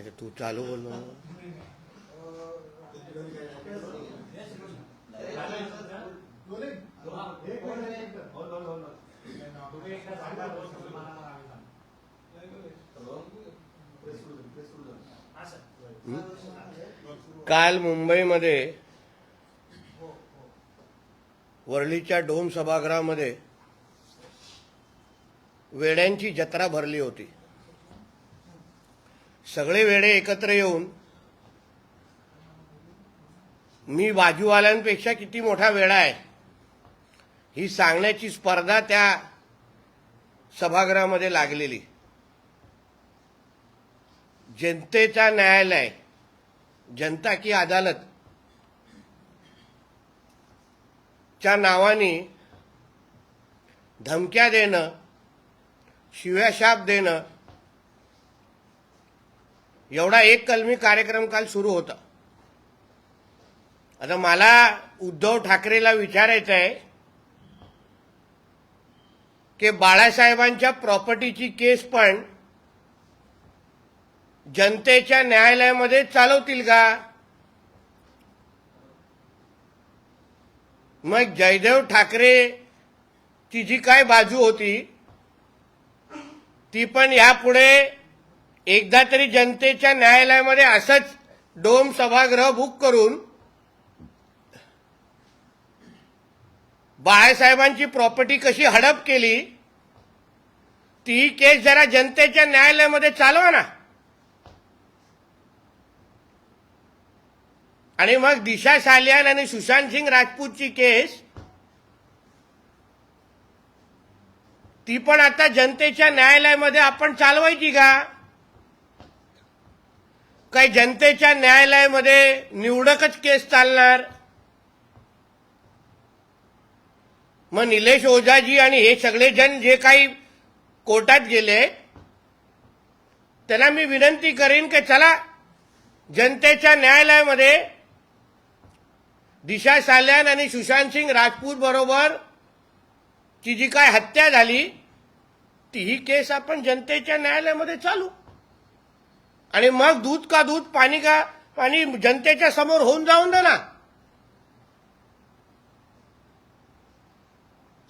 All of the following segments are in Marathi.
अच्छा तू चालू बोल काल मुंबईमध्ये वरळीच्या डोम सभागृहामध्ये वेड्यांची जत्रा भरली होती. सगळे वेडे एकत्र येऊन मी बाजूवाल्यांपेक्षा किती मोठा वेडा आहे. ही सांगण्याची स्पर्धा त्या सभागृहामध्ये लागलेली. जनतेचा न्यायालय जनता की अदालत च्या नावाने धमक्या देणं शिव्याशाप देणं एवढा एक कलमी कार्यक्रम काल सुरू होता. आता मला उद्धव ठाकरेला विचारायचं आहे की बाळासाहेबांच्या प्रॉपर्टीची केस पण जनतेच्या न्यायालयामध्ये चालवतील का? मग जयदेव ठाकरे तिची जी काय बाजू होती? ती पण यापुढे एकदा तरी जनतेच्या न्यायालयामध्ये असंच डोम सभागृह बुक करून बाळासाहेबांची प्रॉपर्टी कशी हडप केली ती केस जरा जनतेच्या न्यायालयामध्ये चालवा ना. आणि मग दिशा सालियान आणि सुशांत सिंग राजपूतची केस ती पण आता जनतेच्या न्यायालयामध्ये आपण चालवायची का? काही जनतेच्या न्यायालयामध्ये निवडकच केस चालणार. मग निलेश ओझाजी आणि हे सगळे जण जे काही कोर्टात गेले त्यांना मी विनंती करेन की चला जनतेच्या न्यायालयामध्ये दिशा साल्यान आणि सुशांत सिंग राजपूत बरोबर ची जी काय हत्या झाली ती ही केस आपण जनतेच्या न्यायालयामध्ये चालू. आणि मग दूध का दूध पाणी का पाणी जनतेच्या समोर होऊन जाऊन दे ना.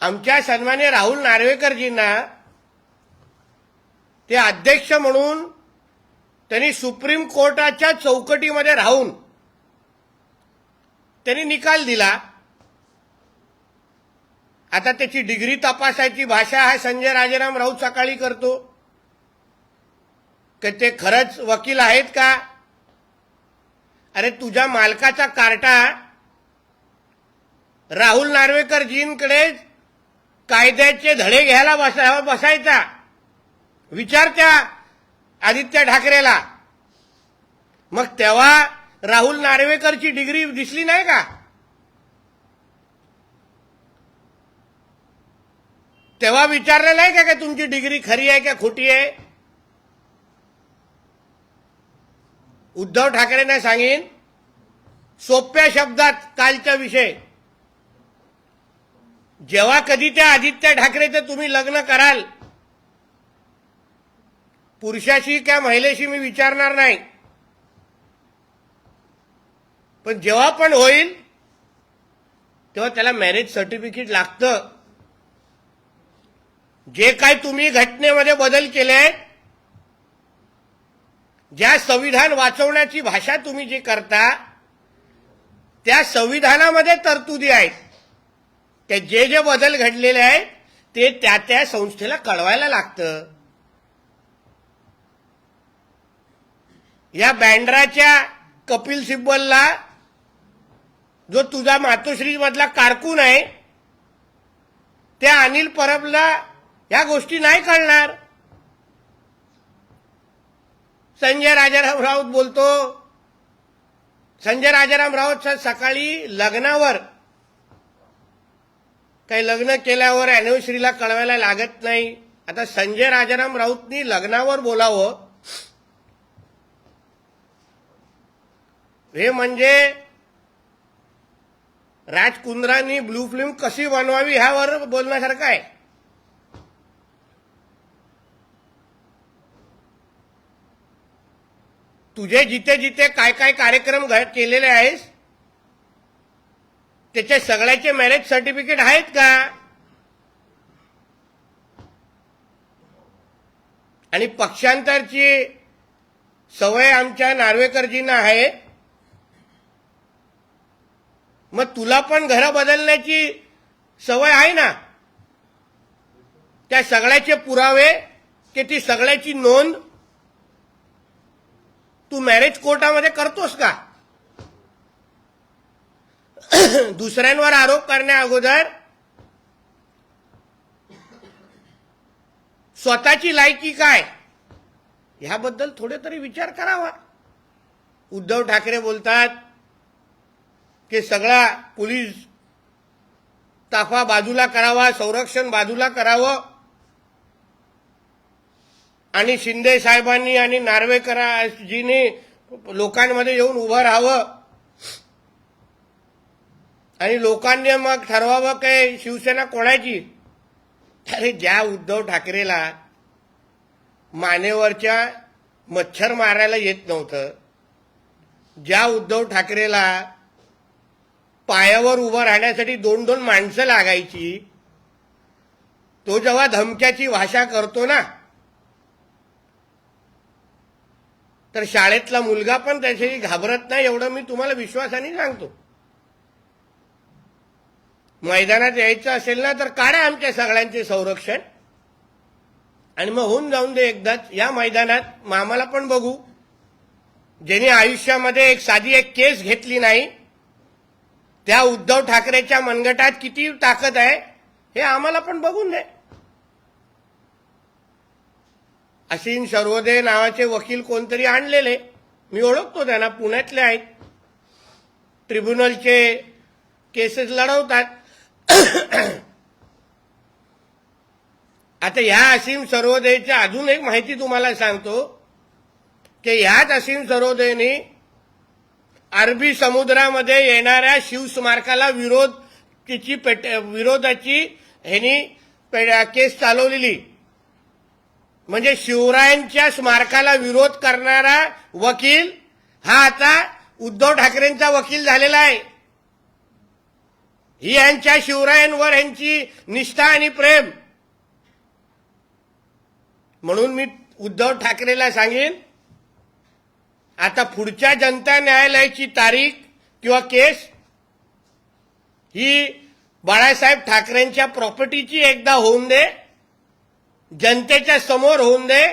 आमच्या सन्मान्य राहुल नार्वेकरजींना ते अध्यक्ष म्हणून त्यांनी सुप्रीम कोर्टाच्या चौकटीमध्ये राहून त्यांनी निकाल दिला. आता त्याची डिग्री तपासायची भाषा हा संजय राजाराम राऊत सकाळी करतो. की ते खरंच वकील आहेत का? अरे तुझ्या मालकाचा कार्टा राहुल नार्वेकरजींकडे कायद्याचे धडे घ्यायला बसा बसायचा. विचार त्या आदित्य ठाकरेला. मग तेव्हा राहुल नार्वेकरची डिग्री दिसली नाही का? तेव्हा विचारलं नाही का का तुमची डिग्री खरी आहे का खोटी आहे? उद्धव ठाकरेंना सांगेन सोप्या शब्दात कालचा विषय. जेव्हा कधी त्या आदित्य ठाकरेचं तुम्ही लग्न कराल पुरुषाशी किंवा महिलेशी मी विचारणार नाही. पण जेव्हा पण होईल तेव्हा त्याला मॅरेज सर्टिफिकेट लागतं. जे काय तुम्ही घटनेमध्ये बदल केले आहेत ज्या संविधान वाचवण्याची भाषा तुम्ही जी करता त्या संविधानामध्ये तरतुदी आहेत. त्या जे जे बदल घडलेले आहेत ते त्या त्या संस्थेला कळवायला लागतं. या बँड्राच्या कपिल सिब्बलला जो तुझा मातोश्री मधला कारकून आहे त्या अनिल परबला या गोष्टी नाही कळणार. संजय राजाराम राऊत बोलतो. संजय राजाराम राऊत सकाळी लग्नावर काही लग्न केल्यावर अॅनिव्हर्सरीला कळवायला लागत नाही. आता संजय राजाराम राऊतनी लग्नावर बोलावं. हे म्हणजे राजकुंद्रांनी ब्लू फिल्म कशी बनवावी ह्यावर बोलण्यासारखं आहे. तुझे जिथे जिथे काय काय कार्यक्रम घ- केलेले आहेस त्याचे सगळ्याचे मॅरेज सर्टिफिकेट आहेत का? आणि पक्षांतरची सवय आमच्या नार्वेकरजींना आहे. मग तुला पण घरं बदलण्याची सवय आहे ना? त्या सगळ्याचे पुरावे की ती सगळ्याची नोंद तू मॅरेज कोर्टामध्ये करतोस का? दुसऱ्यांवर आरोप करण्या अगोदर स्वतःची लायकी काय? ह्याबद्दल थोडे तरी विचार करावा. उद्धव ठाकरे बोलतात की सगळा पोलीस ताफा बाजूला करावा संरक्षण बाजूला करावं. आणि शिंदे साहेबांनी आणि नार्वेकरजीनी लोकांमध्ये येऊन उभं राहावं. आणि लोकांनी मग ठरवावं काय शिवसेना कोणाची? अरे ज्या उद्धव ठाकरेला मानेवरच्या मच्छर मारायला येत नव्हतं ज्या उद्धव ठाकरेला पायावर उभं राहण्यासाठी दोन दोन माणसं लागायची तो जेव्हा धमक्याची भाषा करतो ना तर शाळेतला मुलगा पण त्याच्याशी घाबरत नाही एवढं मी तुम्हाला विश्वासाने सांगतो. मैदानात यायचं असेल ना तर काढा आमच्या सगळ्यांचे संरक्षण. आणि मग होऊन जाऊन दे एकदाच. या मैदानात मग आम्हाला पण बघू. ज्यांनी आयुष्यामध्ये एक साधी एक केस घेतली नाही त्या उद्धव ठाकरेच्या मनगटात किती ताकद आहे हे आम्हाला पण बघून दे. असीम सर्वोदय नावाचे वकील कोणतरी आणलेले. मी ओळखतो त्यांना पुण्यातले आहेत. ट्रिब्युनलचे केसेस लढवतात. आता ह्या असीम सर्वोदयच्या अजून एक माहिती तुम्हाला सांगतो की ह्याच असीम सर्वोदयने अरबी समुद्रामध्ये येणाऱ्या शिवस्मारकाला विरोध तिची पेट विरोधाची ह्यांनी पे- केस चालवलेली. म्हणजे शिवरायांच्या स्मारकाला विरोध करणारा वकील हा आता उद्धव ठाकरेंचा वकील झालेला आहे. ही यांच्या शिवरायांवर यांची निष्ठा आणि प्रेम. म्हणून मी उद्धव ठाकरेला सांगेन आता पुढच्या जनता न्यायालयाची तारीख किंवा केस ही बाळासाहेब ठाकरेंच्या प्रॉपर्टीची एकदा होऊन दे. जनतेच्या समोर होऊन दे.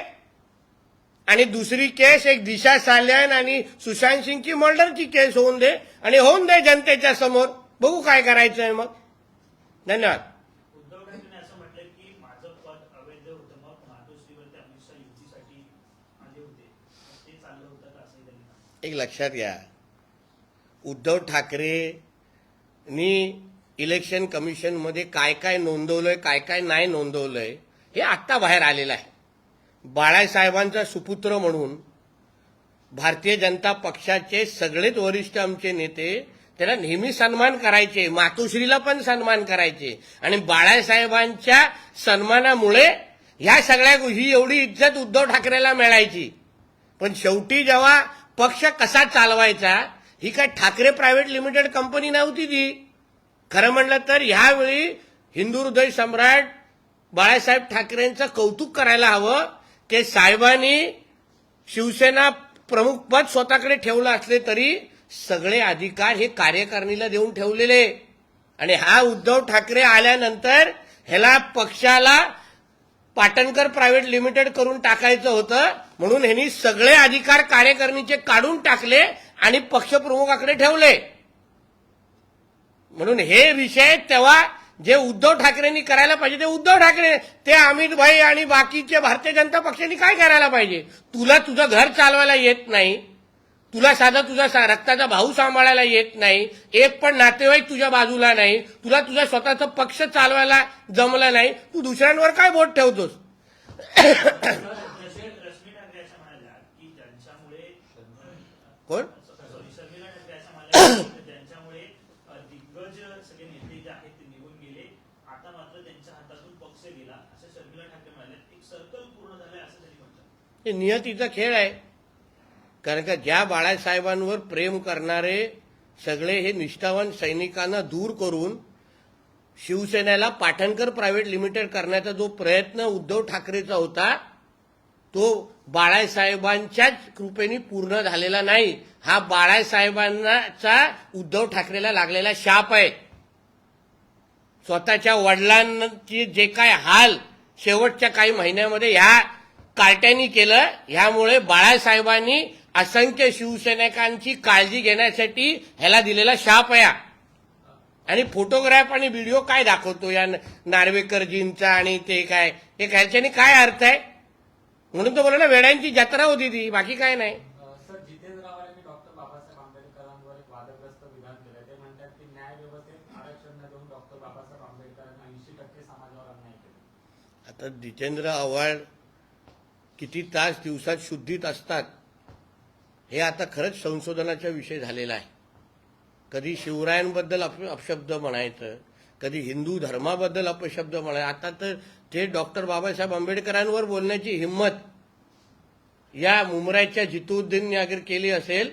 आणि दुसरी केस एक दिशा साल्यान आणि सुशांत सिंगची मर्डरची केस होऊन दे. आणि होऊन दे जनतेच्या समोर. बघू काय करायचं आहे मग धन्यवाद ठाकरे. एक लक्षात घ्या. उद्धव ठाकरेंनी इलेक्शन कमिशनमध्ये काय काय नोंदवलंय काय काय नाही नोंदवलंय हे आत्ता बाहेर आलेलं आहे. बाळासाहेबांचा सुपुत्र म्हणून भारतीय जनता पक्षाचे सगळेच वरिष्ठ आमचे नेते त्याला नेहमी सन्मान करायचे मातोश्रीला पण सन्मान करायचे. आणि बाळासाहेबांच्या सन्मानामुळे ह्या सगळ्या ही एवढी इज्जत उद्धव ठाकरेला मिळायची. पण शेवटी जेव्हा पक्ष कसा चालवायचा ही काय ठाकरे प्रायव्हेट लिमिटेड कंपनी नव्हती ती. खरं म्हणलं तर ह्यावेळी हिंदू हृदय सम्राट बाळासाहेब ठाकरेंचं कौतुक करायला हवं की साहेबांनी शिवसेना प्रमुख पद स्वतःकडे ठेवलं असले तरी सगळे अधिकार हे कार्यकारिणीला देऊन ठेवलेले. आणि हा उद्धव ठाकरे आल्यानंतर ह्याला पक्षाला पाटणकर प्रायव्हेट लिमिटेड करून टाकायचं होतं. म्हणून ह्यांनी सगळे अधिकार कार्यकारिणीचे काढून टाकले आणि पक्षप्रमुखाकडे ठेवले. म्हणून हे विषय तेव्हा जे उद्धव ठाकरेंनी करायला पाहिजे ते उद्धव ठाकरे ते अमित भाई आणि बाकीचे भारतीय जनता पक्षाने काय करायला पाहिजे? तुला तुझं घर चालवायला येत नाही. तुला साधा तुझा सा- रक्ताचा भाऊ सांभाळायला येत नाही. एक पण नातेवाईक तुझ्या बाजूला नाही. तुला तुझा स्वतःचा पक्ष चालवायला जमलं नाही. तू दुसऱ्यांवर काय बोट ठेवतोस? कोण सॉरी शर्मिला ठाकरे असं म्हणाल्या की ज्यांच्यामुळे अ, दिग्गज सगळे नेते जे आहेत ते निघून गेले आता मात्र त्यांच्या हातातून पक्ष गेला असं शर्मिला ठाकरे म्हणाल्या एक सर्कल पूर्ण झालंय असं त्यांनी म्हटलं हे नियतीचा खेळ आहे. कारण का ज्या बाळासाहेबांवर प्रेम करणारे सगळे हे निष्ठावान सैनिकांना दूर करून शिवसेनेला पाठणकर प्रायव्हेट लिमिटेड करण्याचा जो प्रयत्न उद्धव ठाकरेचा होता तो बाळासाहेबांच्याच कृपेने पूर्ण झालेला नाही. हा बाळासाहेबांचा उद्धव ठाकरेला लागलेला शाप आहे. स्वतःच्या वडिलांची जे काय हाल शेवटच्या काही महिन्यामध्ये ह्या कार्ट्यांनी केलं ह्यामुळे बाळासाहेबांनी असंख्य शिवसैनिकांची काळजी घेण्यासाठी ह्याला दिलेला शाप आहे. आणि फोटोग्राफ आणि व्हिडिओ काय दाखवतो या नार्वेकरजींचा आणि ते काय? हे ह्याच्याने काय अर्थ आहे? म्हणून तो बोला ना वेड्यांची जत्रा होती ती बाकी काय नाही. आता जितेंद्र आव्हाड किती तास दिवसात शुद्धीत असतात हे आता खरंच संशोधनाचा विषय झालेला आहे. कधी शिवरायांबद्दल अप अपशब्द म्हणायचं कधी हिंदू धर्माबद्दल अपशब्द म्हणायचं आता तर ते डॉक्टर बाबासाहेब आंबेडकरांवर बोलण्याची हिंमत या मुंबईच्या जितुद्दीनने अगर केली असेल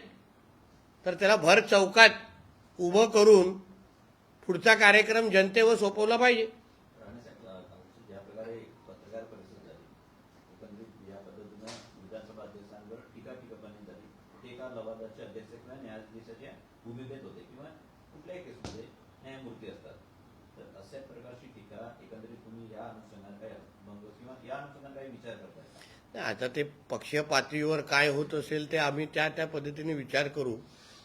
तर त्याला भर चौकात उभं करून पुढचा कार्यक्रम जनतेवर सोपवला पाहिजे राहण्यासाठी कालची ज्या प्रकारे पत्रकार परिषद झाली एकंदरीत या पद्धतीनं विधानसभा अध्यक्षांवर टीका टिप्पणी झाली ते एका लवादाचे अध्यक्ष किंवा न्यायाधीशाच्या भूमिकेत होते किंवा कुठल्याही केसमध्ये न्यायमूर्ती असतात तर अशा प्रकारची टीका एकंदरीत तुम्ही या अनुषंगाने काय भंग किंवा या अनुषंगाने काही विचार करताय का? नाही, आता ते पक्षीय पातळीवर काय होत असेल ते आम्ही त्या त्या पद्धतीने विचार करू.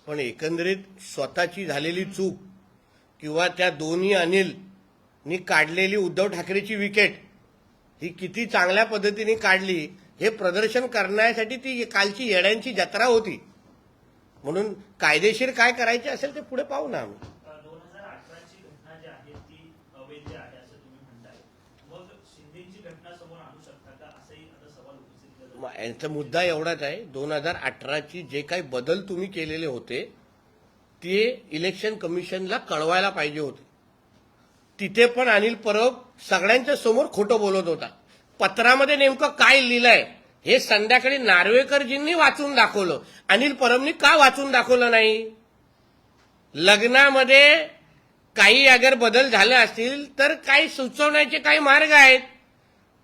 पण एकंदरीत स्वतःची झालेली चूक किंवा त्या दोन्ही अनिलनी काढलेली उद्धव ठाकरेची विकेट ही किती चांगल्या पद्धतीने काढली हे प्रदर्शन करण्यासाठी ती कालची येड्यांची जत्रा होती. म्हणून कायदेशीर काय करायचे असेल ते पुढे पाहू ना आम्ही दोन हजार अठराची घटना जी आहे ती अवैध आहे असं तुम्ही म्हणताय मग शिंदेची घटना समोर आणू शकता का असंही आता सवाल उपस्थित केला जातो. मग यांचा मुद्दा एवढाच आहे दोन हजार अठराची जे काही बदल तुम्ही केलेले होते ते इलेक्शन कमिशनला कळवायला पाहिजे होते. तिथे पण अनिल परब सगळ्यांच्या समोर खोटं बोलत होता. पत्रामध्ये नेमकं काय लिहिलंय हे संध्याकाळी नार्वेकरजींनी वाचून दाखवलं. अनिल परबनी का वाचून दाखवलं नाही? लग्नामध्ये काही अगर बदल झाले असतील तर काही सुचवण्याचे काही मार्ग आहेत.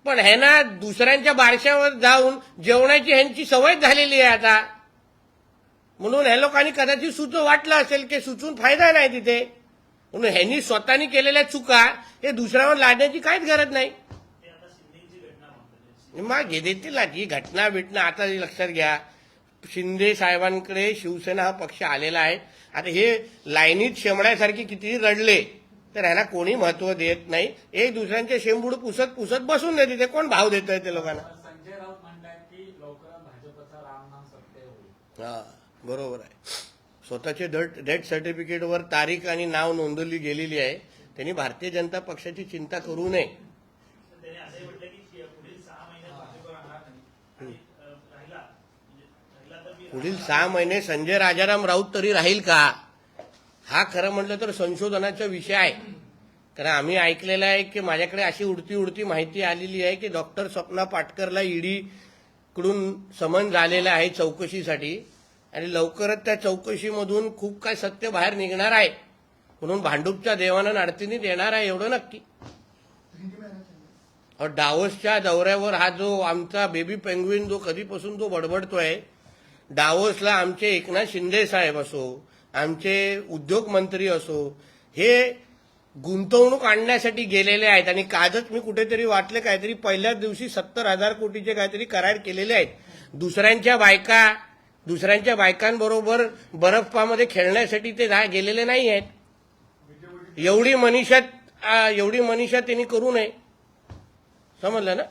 पण ह्यांना दुसऱ्यांच्या बारशावर जाऊन जेवणाची ह्यांची सवय झालेली आहे आता. म्हणून ह्या लोकांनी कदाचित सुचं वाटलं असेल की सुचून फायदा नाही तिथे. म्हणून ह्यांनी स्वतःनी केलेल्या चुका हे दुसऱ्यावर लादण्याची काहीच गरज नाही. मग घे देतील ही घटना बिटना आता लक्षात घ्या. शिंदे साहेबांकडे शिवसेना हा पक्ष आलेला आहे. आता हे लाईनीत शेमण्यासारखे कितीही रडले तर ह्याला कोणी महत्त्व देत नाही. एक दुसऱ्यांचे शेंबूड पुसत पुसत बसून देते. ते कोण भाव देत ते लोकांना? संजय राऊत म्हणतात की लवकरच भाजपचा राम नाम सत्य होईल. हा बरोबर आहे. स्वतःचे डेट डेथ सर्टिफिकेटवर तारीख आणि नाव नोंदवली गेलेली आहे. त्यांनी भारतीय जनता पक्षाची चिंता करू नये. म्हणजे पुढील सहा महिने संजय राजाराम राऊत तरी राहील का? हा खरं म्हटलं तर संशोधनाचा विषय आहे. कारण आम्ही ऐकलेलं आहे की माझ्याकडे अशी उडती उडती माहिती आलेली आहे की डॉक्टर स्वप्ना पाटकरला ईडीकडून समन झालेलं आहे चौकशीसाठी. आणि लवकरच त्या चौकशीमधून खूप काय सत्य बाहेर निघणार आहे. म्हणून भांडूपच्या देवानं अडचणीत येणार आहे एवढं नक्की. डावोसच्या दौऱ्यावर हा जो आमचा बेबी पेंग्विन जो कधीपासून जो बडबडतोय डावोसला आमचे एकनाथ शिंदे साहेब असो आमचे उद्योगमंत्री असो हे गुंतवणूक आणण्यासाठी गेलेले आहेत आणि कालच मी कुठेतरी वाटले काहीतरी पहिल्याच दिवशी सत्तर हजार कोटीचे काहीतरी करार केलेले आहेत. दुसऱ्यांच्या बायका दुसऱ्यांच्या बायकांबरोबर बर्फामध्ये खेळण्यासाठी ते गेलेले नाही आहेत. एवढी मनीषा एवढी मनीषा त्यांनी करू नये. समजलं ना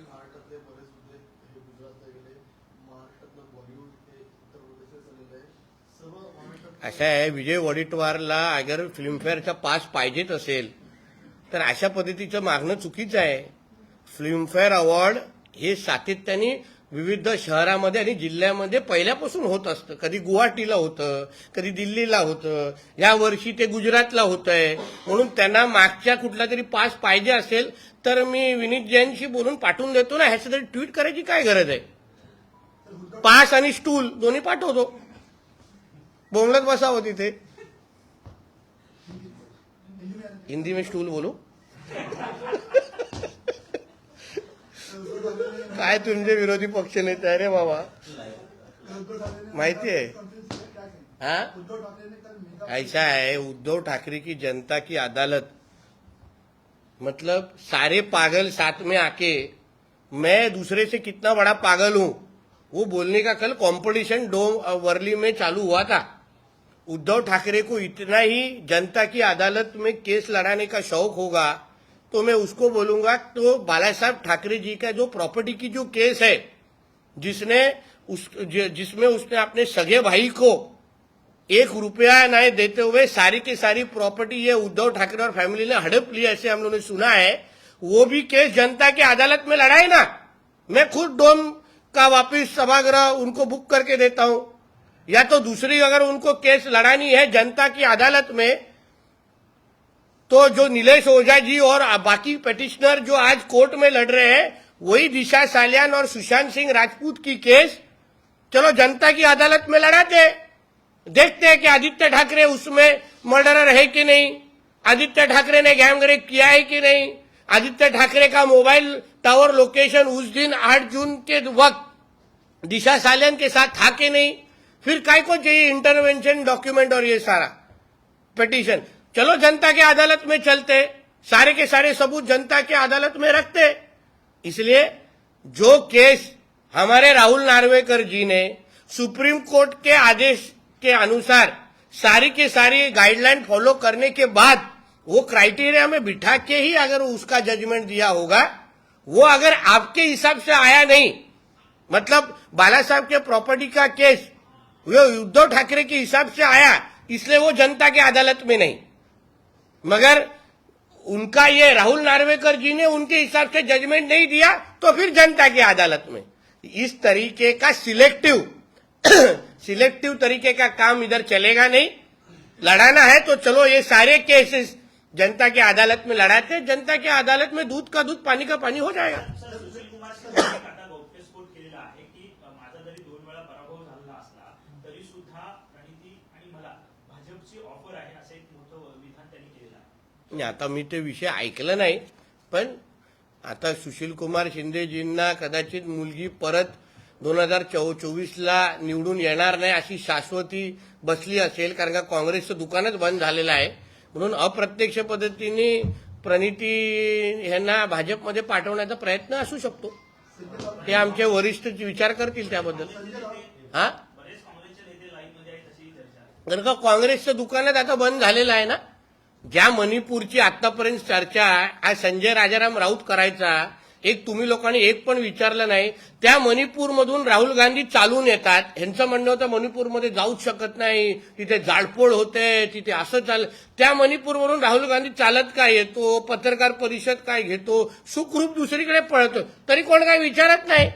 महाराष्ट्रातले बरेच होते हे गुजरातला गेले महाराष्ट्रातलं बॉलिवूड हे उत्तर प्रदेशला चाललेलं आहे सर्व अशा असं आहे विजय वडेट्टीवारला अगर फिल्मफेअरचा पास पाहिजेच असेल तर अशा पद्धतीचं मागणं चुकीचं आहे. फिल्मफेअर अवॉर्ड हे सातत्याने विविध शहरामध्ये आणि जिल्ह्यामध्ये पहिल्यापासून होत असतं. कधी गुवाहाटीला होतं कधी दिल्लीला होतं. या वर्षी ते गुजरातला होतं आहे म्हणून त्यांना मागच्या कुठला तरी पास पाहिजे असेल तर मी विनीत जैनशी बोलून पाठवून देतो ना ह्याचं तरी ट्विट करायची काय गरज आहे? पास आणि स्टूल दोन्ही पाठवतो. बोंबलत बसावं तिथे. हिंदी में आने- हिंदी में स्टूल बोलू. काय तुमचे विरोधी पक्ष नेते आहे रे बाबा? माहिती है? कहें हा? ऐसा है उद्धव ठाकरे की जनता की अदालत. मतलब सारे पागल साथ में आके मैं दूसरे से कितना बड़ा पागल हूं? वो बोलने का कल कंपटीशन डो वर्ली में चालू हुआ था। उद्धव ठाकरे को इतना ही जनता की अदालत में केस लड़ाने का शौक होगा तो मैं उसको बोलूँगा तो बाला साहब ठाकरे जी का जो प्रॉपर्टी की जो केस है, जिसने उस जिसमें उसने अपने सगे भाई को एक रुपया नहीं देते हुए सारी की सारी प्रॉपर्टी ये उद्धव ठाकरे और फैमिली ने हड़प ली, ऐसे हम लोगों ने सुना है, वो भी केस जनता की अदालत में लड़ाए ना। मैं खुद डोम का वापिस सभागृह उनको बुक करके देता हूँ। या तो दूसरी अगर उनको केस लड़ानी है जनता की अदालत में तो जो नीलेष ओझा जी और बाकी पिटिशनर जो आज कोर्ट में लड़ रहे हैं, वही दिशा सालियान और सुशांत सिंह राजपूत की केस, चलो जनता की अदालत में लड़ाते। देखते हैं कि आदित्य ठाकरे उसमें मर्डरर है कि नहीं, आदित्य ठाकरे ने गैंग रेप किया है कि नहीं, आदित्य ठाकरे का मोबाइल टावर लोकेशन उस दिन 8 जून के वक्त दिशा सालियन के साथ था कि नहीं फिर काय को चाहिए इंटरवेंशन डॉक्यूमेंट और ये सारा? पिटीशन चलो जनता के अदालत में चलते, सारे के सारे सबूत जनता के अदालत में रखते। इसलिए जो केस हमारे राहुल नार्वेकर जी ने सुप्रीम कोर्ट के आदेश के अनुसार सारी के सारी गाइडलाइन फॉलो करने के बाद, वो क्राइटेरिया में बिठा के ही अगर उसका जजमेंट दिया होगा, वो अगर आपके हिसाब से आया नहीं मतलब बाला साहब के प्रॉपर्टी का केस वो उद्धव ठाकरे के हिसाब से आया, इसलिए वो जनता के अदालत में नहीं। मगर उनका ये राहुल नार्वेकर जी ने उनके हिसाब से जजमेंट नहीं दिया तो फिर जनता की अदालत में। इस तरीके का सिलेक्टिव सिलेक्टिव तरीके का काम इधर चलेगा नहीं। लड़ाना है तो चलो, ये सारे केसेस जनता की अदालत में लड़ाते जनता की अदालत में दूध का दूध, पानी का पानी हो जाएगा। ऑफर आहे असं एक मोठं विधान त्यांनी केलेलं आहे. नाही, आता मी ते विषय ऐकलं नाही पण आता सुशील कुमार शिंदेजींना कदाचित मुलगी परत दोन हजार चौ चोवीसला निवडून येणार नाही अशी शाश्वती बसली असेल कारण का काँग्रेसचं दुकानच बंद झालेलं आहे. म्हणून अप्रत्यक्ष पद्धतीने प्रणिती यांना भाजपमध्ये पाठवण्याचा प्रयत्न असू शकतो. ते आमचे वरिष्ठ विचार करतील त्याबद्दल. हा बरेच काँग्रेसचे नेते लाईनमध्ये आहेत अशी जर कारण का काँग्रेसचं दुकानात आता बंद झालेलं आहे ना? ज्या मणिपूरची आतापर्यंत चर्चा आज संजय राजाराम राऊत करायचा एक तुम्ही लोकांनी एक पण विचारलं नाही त्या मणिपूरमधून राहुल गांधी चालून येतात. ह्यांचं म्हणणं होतं मणिपूरमध्ये जाऊच शकत नाही तिथे जाळपोळ होते तिथे असं चाल त्या मणिपूरवरून राहुल गांधी चालत काय येतो पत्रकार परिषद काय घेतो सुखरूप दुसरीकडे पळतो तरी कोण काय विचारत नाही?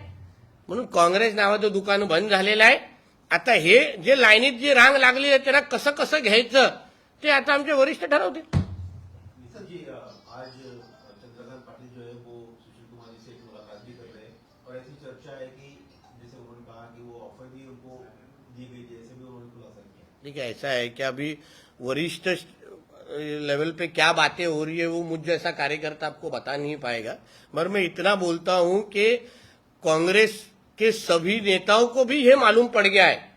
म्हणून काँग्रेस नावाचं दुकान बंद झालेलं आहे. आता हे जे लाईनीत जी रांग लागली आहे त्याला कसं कसं घ्यायचं ते आता आमचे वरिष्ठ ठरवतील. सर जी अ, आज अ, चंद्रकांत पाटिल जो है वो सुशील कुमार जी से एक मुलाकात भी कर रहे हैं और ऐसी चर्चा है कि जैसे उन्होंने कहा कि वो ऑफर भी उनको दी गई जैसे भी उन्होंने खुलासा किया। ठीक है ऐसा है कि अभी वरिष्ठ लेवल पे क्या बातें हो रही है वो मुझ जैसा कार्यकर्ता आपको बता नहीं पाएगा। मगर मैं इतना बोलता हूं कि कांग्रेस के सभी नेताओं को भी ये मालूम पड़ गया है।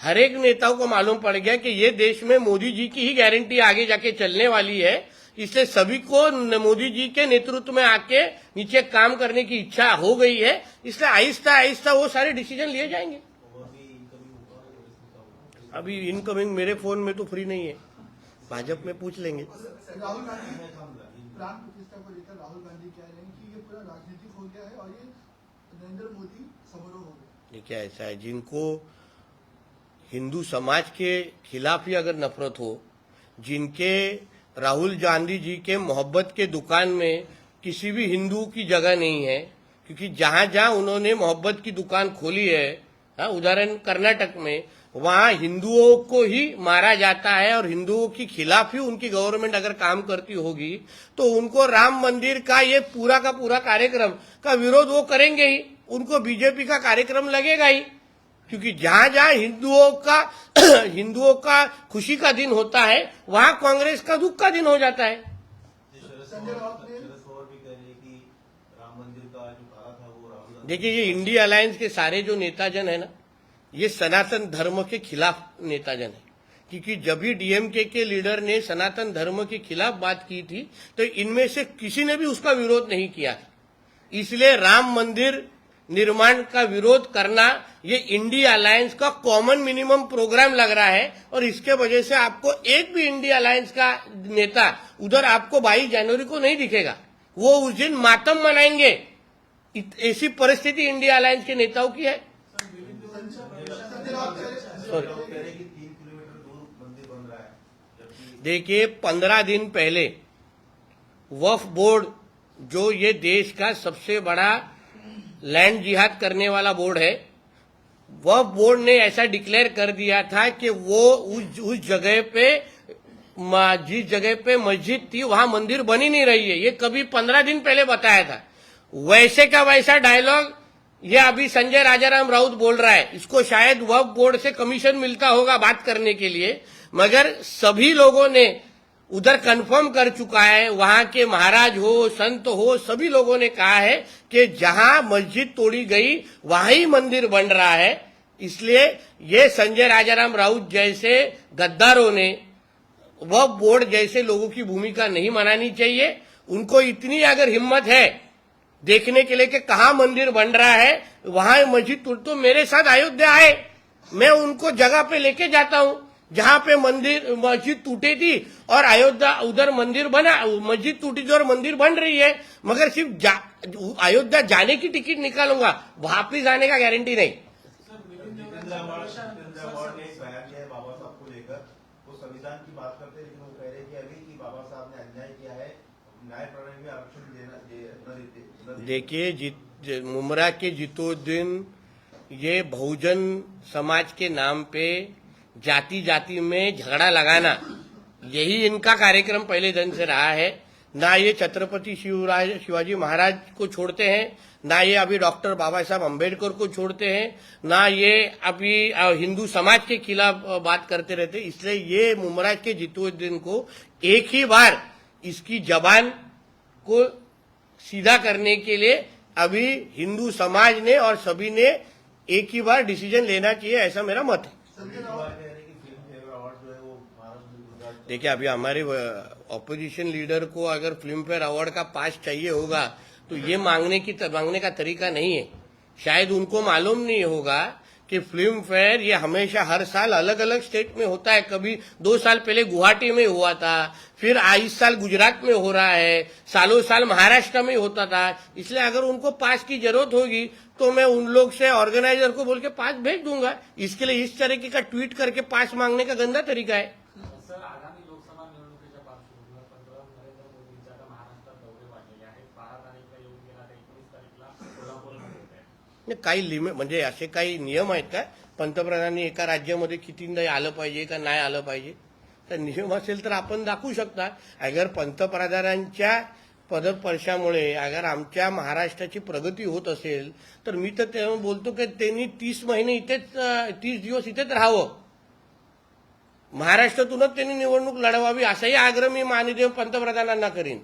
हर एक नेताओं को मालूम पड़ गया कि ये देश में मोदी जी की ही गारंटी आगे जाके चलने वाली है। इसलिए सभी को मोदी जी के नेतृत्व में आके नीचे काम करने की इच्छा हो गई है। इसलिए आहिस्ता आहिस्ता वो सारे डिसीज़न लिए जाएँगे। अभी इनकमिंग मेरे फ़ोन में तो फ्री नहीं है। भाजपा में पूछ लेंगे। राहुल गांधी प्राण प्रतिष्ठा को लेकर राहुल गांधी कह रहे हैं कि ये पूरा राजनीतिक हो गया है और ये नरेंद्र मोदी समारोह हो देखिए ऐसा है? जिनको हिंदू समाज के खिलाफ ही अगर नफरत हो जिनके राहुल गांधी जी के मोहब्बत के दुकान में किसी भी हिंदू की जगह नहीं है क्योंकि जहाँ जहाँ उन्होंने मोहब्बत की दुकान खोली है हाँ, उदाहरण कर्नाटक में वहाँ हिंदुओं को ही मारा जाता है और हिंदुओं के खिलाफ ही उनकी गवर्नमेंट अगर काम करती होगी तो उनको राम मंदिर का ये पूरा का पूरा कार्यक्रम का विरोध वो करेंगे ही। उनको बीजेपी का कार्यक्रम लगेगा ही। क्योंकि जहाँ जहाँ हिंदुओं का हिंदुओं का खुशी का दिन होता है वहाँ कांग्रेस का दुख का दिन हो जाता है। ये शरद संजय पवार राउत ने- शरद पवार भी कह रहे कि राम मंदिर का जो कहा था वो राहुल गांधी देखिए ये इंडिया अलायंस के सारे जो नेताजन है ना ये सनातन धर्म के खिलाफ नेताजन है। क्योंकि जब भी डीएमके के लीडर ने सनातन धर्म के खिलाफ बात की थी तो इनमें से किसी ने भी उसका विरोध नहीं किया था। इसलिए राम मंदिर निर्माण का विरोध करना ये इंडिया अलायंस का कॉमन मिनिमम प्रोग्राम लग रहा है और इसके वजह से आपको एक भी इंडिया अलायंस का नेता उधर आपको 22 जनवरी को नहीं दिखेगा। वो उस दिन मातम मनाएँगे। ऐसी परिस्थिति इंडिया अलायंस के नेताओं की है। देखिए, पंद्रह दिन पहले वफ बोर्ड, जो ये देश का सबसे बड़ा लैंड जिहाद करने वाला बोर्ड है, वह बोर्ड ने ऐसा डिक्लेयर कर दिया था कि वो उस उस जगह पे जिस जगह पे मस्जिद थी, वहाँ मंदिर बनी नहीं रही है। ये कभी पंद्रह दिन पहले बताया था। वैसे का वैसा डायलॉग ये अभी संजय राजाराम राउत बोल रहा है। इसको शायद वह बोर्ड से कमीशन मिलता होगा बात करने के लिए। मगर सभी लोगों ने उधर कंफर्म कर चुका है, वहाँ के महाराज हो, संत हो, सभी लोगों ने कहा है कि जहाँ मस्जिद तोड़ी गई, वहाँ ही मंदिर बन रहा है। इसलिए ये संजय राजाराम राउत जैसे गद्दारों ने, वह बोर्ड जैसे लोगों की भूमिका नहीं मनानी चाहिए। उनको इतनी अगर हिम्मत है देखने के लिए कि कहा मंदिर बन रहा है, वहाँ मस्जिद टूट तो मेरे साथ अयोध्या आए। मैं उनको जगह पे लेके जाता हूँ। जहाँ पे मंदिर मस्जिद टूटी थी और अयोध्या उधर मंदिर बना मस्जिद टूटी थी और मंदिर बन रही है मगर सिर्फ़ जा, अयोध्या जाने की टिकट निकालूँगा वापिस आने का गारंटी नहीं है। देखिए जित मुमरा के जितुद्दीन ये बहुजन समाज के नाम पे जाति जाति में झगड़ा लगाना, यही इनका कार्यक्रम पहले दिन से रहा है। ना ये छत्रपति शिवराज, शिवाजी महाराज को छोड़ते हैं, ना ये अभी डॉक्टर बाबा साहब अंबेडकर को छोड़ते हैं, ना ये अभी हिंदू समाज के खिलाफ बात करते रहते। इसलिए ये मुमराज के जितुद्दीन को एक ही बार इसकी जबान को सीधा करने के लिए अभी हिंदू समाज ने और सभी ने एक ही बार डिसीज़न लेना चाहिए, ऐसा मेरा मत है। देखिए अभी हमारे ऑपोजिशन लीडर को अगर फ़िल्म फेयर अवार्ड का पास चाहिए होगा तो ये मांगने की मांगने का तरीका नहीं है। शायद उनको मालूम नहीं होगा कि फ़िल्म फेयर ये हमेशा हर साल अलग अलग स्टेट में होता है। कभी दो साल पहले गुवाहाटी में हुआ था, फिर आईस साल गुजरात में हो रहा है, सालों साल महाराष्ट्र में होता था। इसलिए अगर उनको पास की ज़रूरत होगी तो मैं उन लोग से ऑर्गेनाइजर को बोल के पास भेज दूँगा। इसके लिए इस तरीके का ट्वीट करके पास मांगने का गंदा तरीका है। काही लिमिट म्हणजे असे काही नियम आहेत का? पंतप्रधानांनी एका राज्यामध्ये कितींदा आलं पाहिजे का नाही आलं पाहिजे? तर नियम असेल तर आपण दाखवू शकता. अगर पंतप्रधानांच्या पदस्पर्शामुळे अगर आमच्या महाराष्ट्राची प्रगती होत असेल तर मी तर तेव्हा बोलतो की त्यांनी तीस महिने इथेच तीस दिवस इथेच राहावं. महाराष्ट्रातूनच त्यांनी निवडणूक लढवावी असाही आग्रह मी माननीय पंतप्रधानांना करीन.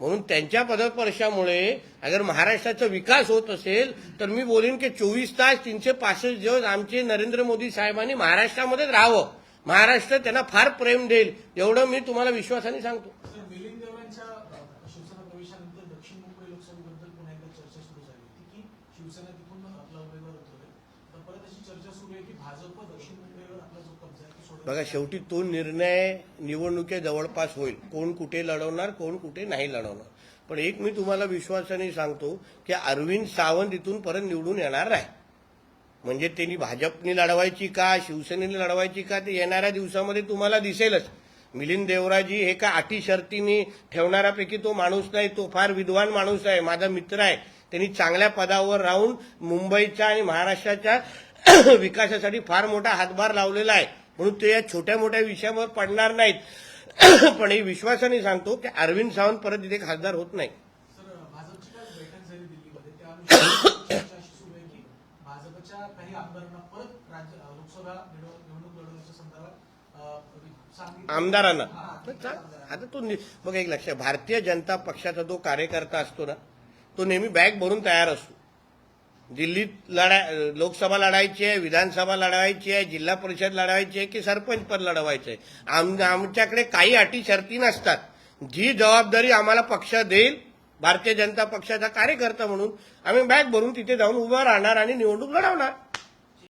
म्हणून त्यांच्या पदस्पर्शामुळे अगर महाराष्ट्राचा विकास होत असेल तर मी बोलीन की चोवीस तास तीनशे पासष्ट दिवस आमचे नरेंद्र मोदी साहेबांनी महाराष्ट्रामध्येच राहावं. महाराष्ट्र त्यांना फार प्रेम देईल एवढं मी तुम्हाला विश्वासाने सांगतो सर मिलिंद देवरांच्या अ, शिवसेना प्रवेशानंतर दक्षिण मुंबई लोकसभेबद्दल पुन्हा एकदा चर्चा सुरू झाली होती की शिवसेना तिथून आपला उमेदवार उतरवेल तर परत अशी चर्चा सुरू आहे की भाजप दक्षिण मुंबईवर आपला जो कब्जा आहे तो सोडवेल बघा शेवटी तो निर्णय निवडणुकी जवळपास होईल. कोण कुठे लढवणार कोण कुठे नाही लढवणार. पण एक मी तुम्हाला विश्वासाने सांगतो की अरविंद सावंत इथून परत निवडून येणार नाही. म्हणजे त्यांनी भाजपने लढवायची का शिवसेनेने लढवायची का ते येणाऱ्या दिवसामध्ये तुम्हाला दिसेलच. मिलिंद देवराजी हे का अटी शर्तीने ठेवणाऱ्यापैकी तो माणूस नाही तो फार विद्वान माणूस आहे माझा मित्र आहे. त्यांनी चांगल्या पदावर राहून मुंबईच्या आणि महाराष्ट्राच्या विकासासाठी फार मोठा हातभार लावलेला आहे. म्हणून ते या छोट्या मोठ्या विषयावर पडणार नाहीत. पण हे विश्वासाने सांगतो की अरविंद सावंत परत इथे खासदार होत नाही. आमदारांना. आता तो नि- बघ एक लक्ष. भारतीय जनता पक्षाचा जो कार्यकर्ता असतो ना तो नेहमी बॅग भरून तयार असतो. दिल्लीत लढा लोकसभा लढायची आहे विधानसभा लढवायची आहे जिल्हा परिषद लढवायची आहे की सरपंच पद लढवायचं आहे? आम आमच्याकडे काही अटी शर्ती नसतात. जी जबाबदारी आम्हाला पक्ष देईल भारतीय जनता पक्षाचा कार्यकर्ता म्हणून आम्ही बॅग भरून तिथे जाऊन उभं राहणार आणि निवडणूक लढवणार.